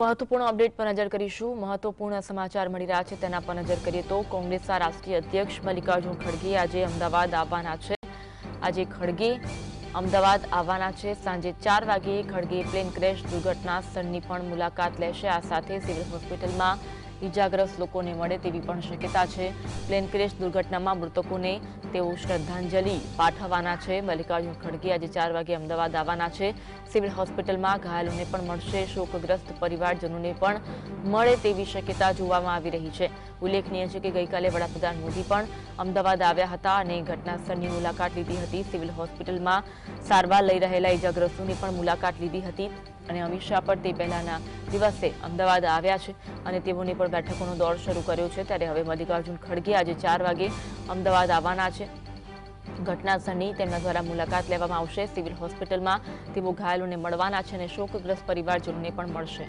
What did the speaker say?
મહત્વપૂર્ણ અપડેટ પર નજર કરીશું. મહત્વપૂર્ણ સમાચાર મળી રહ્યા છે, તેના પર નજર કરીએ તો કોંગ્રેસના રાષ્ટ્રીય અધ્યક્ષ મલ્લિકાર્જુન ખડગે આજે અમદાવાદ આવવાના છે. આજે ખડગે અમદાવાદ આવવાના છે. સાંજે ચાર વાગે ખડગે પ્લેન ક્રેશ દુર્ઘટના સ્થળની પણ મુલાકાત લેશે. આ સાથે સિવિલ હોસ્પિટલમાં ઇજાગ્રસ્ત લોકોને મળે તેવી પણ શક્યતા છે. પ્લેન ક્રેશ દુર્ઘટનામાં મૃતકોને તેઓ શ્રદ્ધાંજલિ પાઠવવાના છે. મલ્લિકાર્જુન ખડગે આજે ચાર વાગે અમદાવાદ આવવાના છે. સિવિલ હોસ્પિટલમાં ઘાયલોને પણ મળશે. શોકગ્રસ્ત પરિવારજનોને પણ મળે તેવી શક્યતા જોવામાં આવી રહી છે. ઉલ્લેખનીય છે કે ગઈકાલે વડાપ્રધાન મોદી પણ અમદાવાદ આવ્યા હતા અને ઘટના સ્થળની મુલાકાત લીધી હતી. સિવિલ હોસ્પિટલમાં સારવાર લઈ રહેલા ઇજાગ્રસ્તોની પણ મુલાકાત લીધી હતી. અને અમિત શાહ પણ તે પહેલાના દિવસે અમદાવાદ આવ્યા છે અને તેઓને પણ બેઠકોનો દોર શરૂ કર્યો છે. ત્યારે હવે મલ્લિકાર્જુન ખડગે આજે ચાર વાગે અમદાવાદ આવવાના છે. ઘટના સ્થળની તેમના દ્વારા મુલાકાત લેવામાં આવશે. સિવિલ હોસ્પિટલમાં તેઓ ઘાયલોને મળવાના છે અને શોકગ્રસ્ત પરિવારજનોને પણ મળશે.